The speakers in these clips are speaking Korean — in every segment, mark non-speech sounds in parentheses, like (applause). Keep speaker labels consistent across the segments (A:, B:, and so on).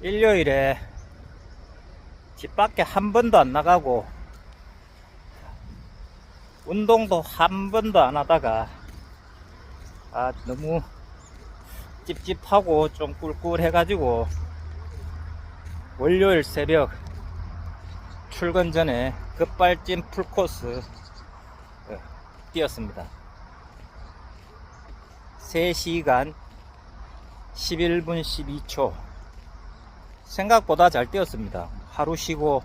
A: 일요일에 집 밖에 한 번도 안 나가고 운동도 한 번도 안 하다가 아 너무 찝찝하고 좀 꿀꿀해 가지고 월요일 새벽 출근 전에 급발진 풀코스 어, 뛰었습니다. 3시간 11분 12초 생각보다 잘 뛰었습니다. 하루 쉬고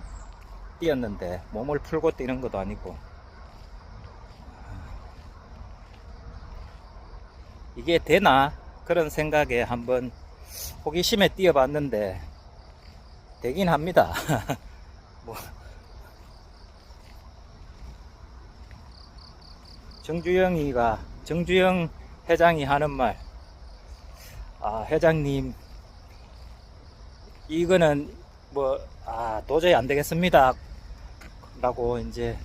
A: 뛰었는데 몸을 풀고 뛰는 것도 아니고 이게 되나 그런 생각에 한번 호기심에 뛰어봤는데 되긴 합니다. (laughs) 뭐 정주영이가 정주영 회장이 하는 말, 아 회장님 이거는 뭐 아 도저히 안 되겠습니다. 라고 이제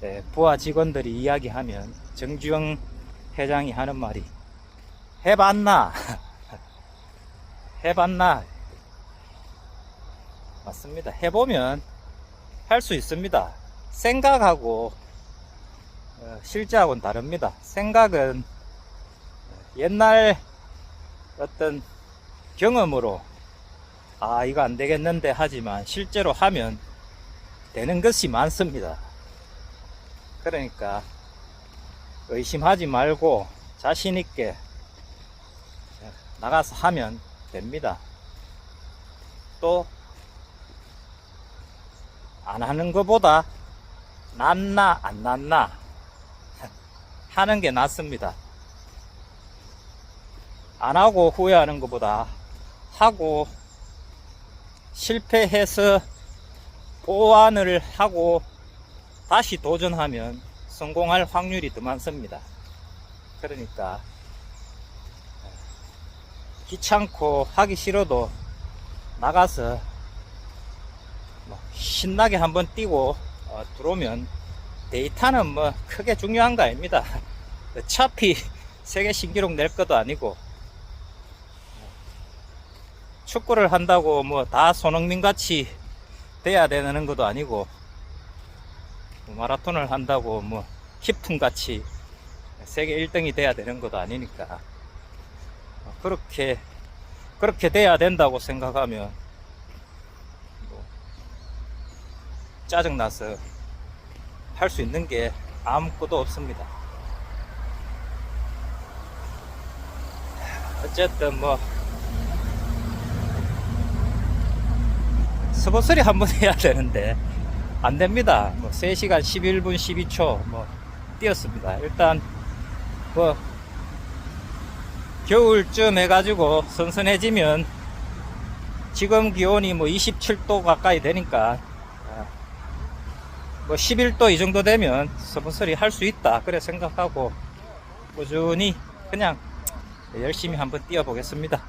A: 네, 부하 직원들이 이야기하면 정주영 회장이 하는 말이 해봤나? (laughs) 해봤나? 맞습니다. 해보면 할 수 있습니다. 생각하고 어, 실제하고는 다릅니다. 생각은 옛날 어떤 경험으로 아 이거 안 되겠는데 하지만 실제로 하면 되는 것이 많습니다. 그러니까 의심하지 말고 자신 있게 나가서 하면 됩니다. 또 안 하는 것보다 낫나 안 낫나 (laughs) 하는 게 낫습니다. 안 하고 후회하는 것보다 하고 실패해서 보완을 하고 다시 도전하면 성공할 확률이 더 많습니다. 그러니까 귀찮고 하기 싫어도 나가서 뭐 신나게 한번 뛰고 어, 들어오면 데이터는 뭐 크게 중요한 거 아닙니다. (laughs) 어차피 세계 신기록 낼 것도 아니고 축구를 한다고 뭐 다 손흥민 같이 돼야 되는 것도 아니고 뭐 마라톤을 한다고 뭐 키풍 같이 세계 1등이 돼야 되는 것도 아니니까 그렇게 그렇게 돼야 된다고 생각하면 뭐 짜증나서 할 수 있는 게 아무것도 없습니다. 어쨌든 뭐 스포츠리 한 번 (laughs) 해야 되는데 안 됩니다. 뭐 3시간 11분 12초 뭐 뛰었습니다. 일단 뭐 겨울쯤 해가지고 선선해지면 지금 기온이 뭐 27도 가까이 되니까 아, 뭐 11도 이 정도 되면 스포츠리 할 수 있다 그래 생각하고 꾸준히 그냥 열심히 한번 뛰어보겠습니다.